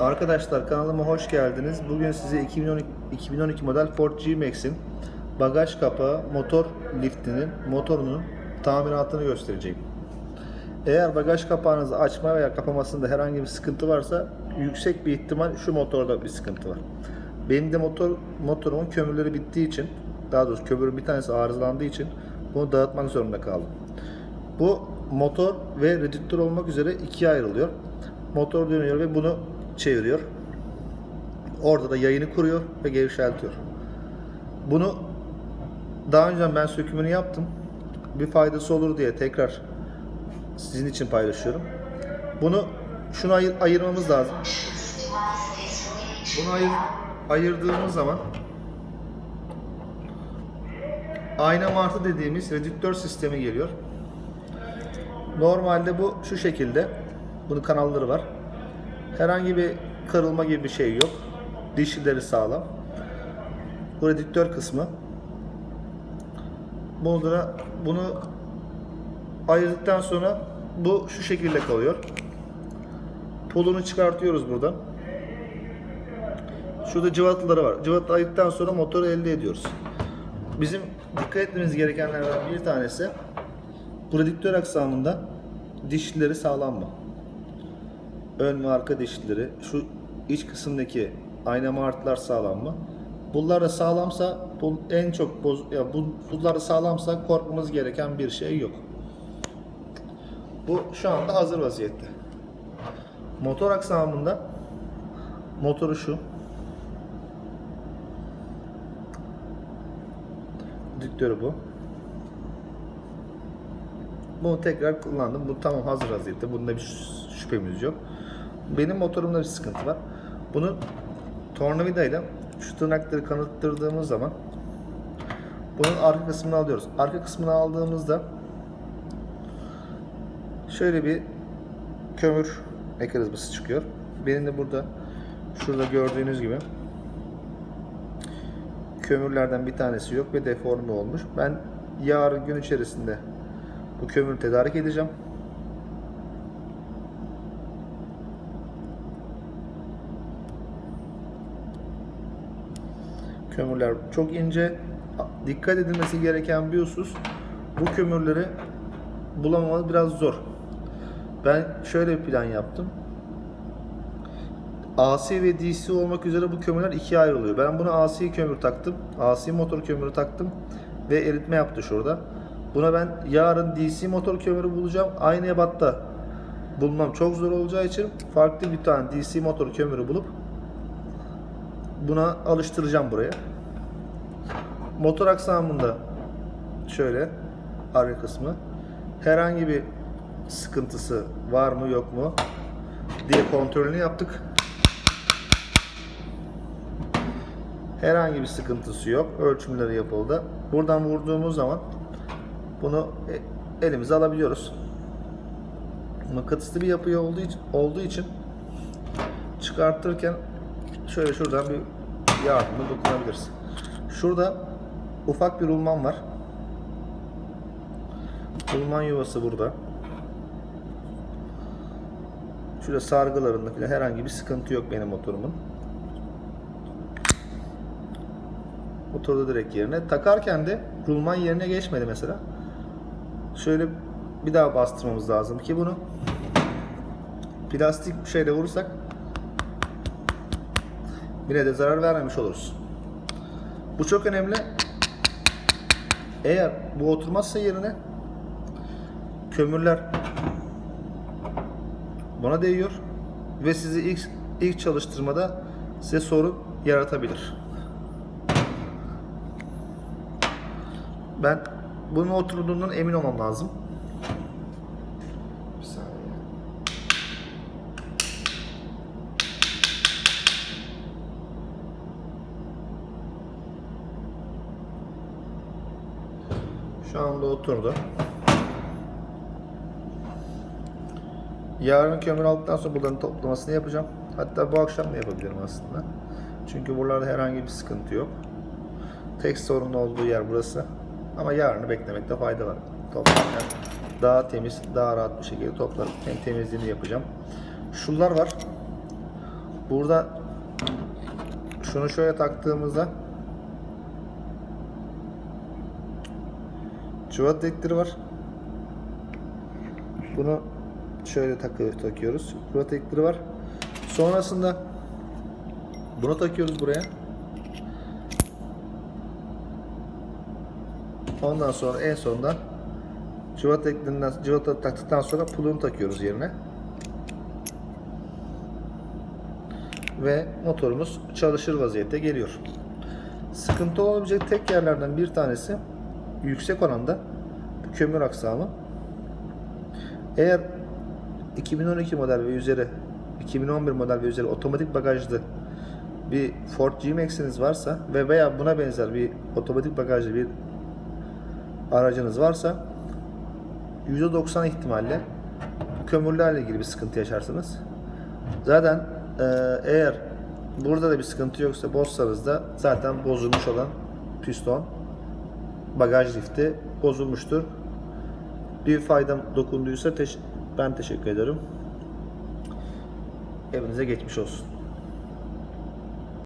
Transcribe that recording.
Arkadaşlar kanalıma hoş geldiniz. Bugün size 2012, 2012 model Ford G-Max'in bagaj kapağı motor liftinin motorunun tamiratını göstereceğim. Eğer bagaj kapağınızı açma veya kapamasında herhangi bir sıkıntı varsa yüksek bir ihtimal şu motorda bir sıkıntı var. Benim de motor motorumun kömürleri bittiği için daha doğrusu kömürün bir tanesi arızalandığı için bunu dağıtmak zorunda kaldım. Bu motor ve redüktör olmak üzere ikiye ayrılıyor. Motor dönüyor ve bunu çeviriyor. Orada da yayını kuruyor ve gevşeltiyor. Bunu daha önce ben sökümünü yaptım. Bir faydası olur diye tekrar sizin için paylaşıyorum. Bunu şunu ayır, ayırmamız lazım. Bunu ayır, ayırdığımız zaman ayna martı dediğimiz redüktör sistemi geliyor. Normalde bu şu şekilde. Bunun kanalları var. Herhangi bir kırılma gibi bir şey yok. Dişlileri sağlam. Bu redüktör kısmı. Bunu da bunu ayırdıktan sonra bu şu şekilde kalıyor. Pulunu çıkartıyoruz buradan. Şurada cıvataları var. Cıvata ayırdıktan sonra motoru elde ediyoruz. Bizim dikkat etmemiz gerekenlerden bir tanesi bu redüktör aksamında dişlileri sağlam mı? Ön ve arka dişlileri, şu iç kısımdaki ayna martlar sağlam mı? Bunlar da sağlamsa bu en çok boz, ya bu, bunlar da sağlamsa korkmamız gereken bir şey yok. Bu şu anda hazır vaziyette. Motor aksamında motoru şu. Düktörü bu. Bunu tekrar kullandım. Bu tamam hazır vaziyette. Bunda bir şüphemiz yok. Benim motorumda bir sıkıntı var. Bunu tornavidayla şu tırnakları kanıttırdığımız zaman bunun arka kısmını alıyoruz. Arka kısmını aldığımızda şöyle bir kömür mekanizması çıkıyor. Benim de burada şurada gördüğünüz gibi kömürlerden bir tanesi yok ve deforme olmuş. Ben yarın gün içerisinde bu kömürü tedarik edeceğim. Kömürler çok ince. Dikkat edilmesi gereken bir husus bu kömürleri bulamamız biraz zor. Ben şöyle bir plan yaptım. AC ve DC olmak üzere bu kömürler ikiye ayrılıyor. Ben buna AC kömür taktım. AC motor kömürü taktım ve eritme yaptı şurada. Buna ben yarın DC motor kömürü bulacağım. Aynı ebatta bulmam çok zor olacağı için farklı bir tane DC motor kömürü bulup buna alıştıracağım buraya. Motor aksamında şöyle arka kısmı herhangi bir sıkıntısı var mı yok mu diye kontrolünü yaptık. Herhangi bir sıkıntısı yok. Ölçümleri yapıldı. Buradan vurduğumuz zaman bunu e- elimize alabiliyoruz. Mıknatıslı bir yapı olduğu için, olduğu için çıkartırken şöyle şuradan bir yardımla dokunabiliriz. Şurada ufak bir rulman var. Rulman yuvası burada. Şurada sargılarında falan herhangi bir sıkıntı yok benim motorumun. Motorda direkt yerine. Takarken de rulman yerine geçmedi mesela. Şöyle bir daha bastırmamız lazım ki bunu plastik bir şeyle vurursak yine de zarar vermemiş oluruz. Bu çok önemli. Eğer bu oturmazsa yerine kömürler buna değiyor ve sizi ilk ilk çalıştırmada size sorun yaratabilir. Ben bunun oturduğundan emin olmam lazım. Şu anda oturdu. Yarın kömür aldıktan sonra bunların toplamasını yapacağım. Hatta bu akşam da yapabilirim aslında. Çünkü buralarda herhangi bir sıkıntı yok. Tek sorun olduğu yer burası. Ama yarını beklemekte fayda var. Toplarken daha temiz, daha rahat bir şekilde toplarım. Hem temizliğini yapacağım. Şunlar var. Burada şunu şöyle taktığımızda Cıvat delikleri var. Bunu şöyle takıyor, takıyoruz. Cıvat delikleri var. Sonrasında bunu takıyoruz buraya. Ondan sonra en sonunda cıvata eklerinden cıvata taktıktan sonra pulunu takıyoruz yerine. Ve motorumuz çalışır vaziyette geliyor. Sıkıntı olabilecek tek yerlerden bir tanesi yüksek oranda kömür aksamı. Eğer 2012 model ve üzeri 2011 model ve üzeri otomatik bagajlı bir Ford G-Max'iniz varsa ve veya buna benzer bir otomatik bagajlı bir aracınız varsa %90 ihtimalle kömürlerle ilgili bir sıkıntı yaşarsınız. Zaten e, eğer burada da bir sıkıntı yoksa bozsanız da zaten bozulmuş olan piston bagaj lifti bozulmuştur. Bir faydam dokunduysa teş- ben teşekkür ederim. Evinize geçmiş olsun.